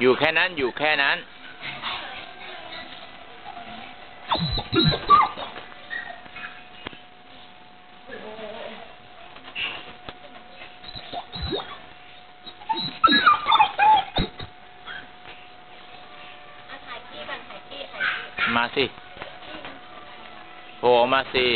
อยู่แค่นั้นอยู่แค่นั้นอะถ่ายขี้กันถ่ายขี้ถ่ายขี้มาสิโผล่ออกมาสิ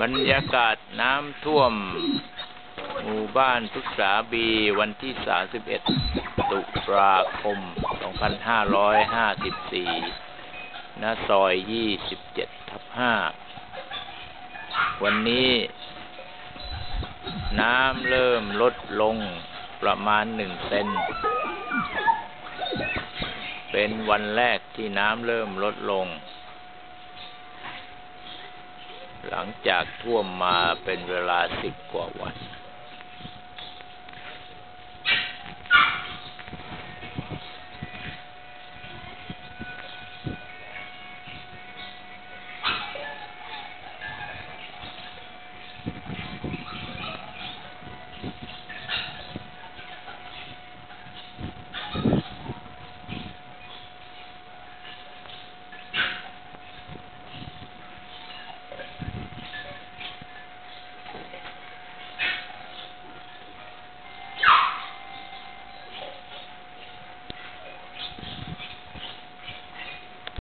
บรรยากาศน้ำท่วม หมู่บ้านทุกษาบีวันที่ 31 ตุลาคม 2554ณซอย 27 ทับ 5 วันนี้ น้ำเริ่มลดลงประมาณหนึ่งเซน เป็นวันแรกที่น้ำเริ่มลดลง หลังจากท่วมมาเป็นเวลาสิบกว่าวัน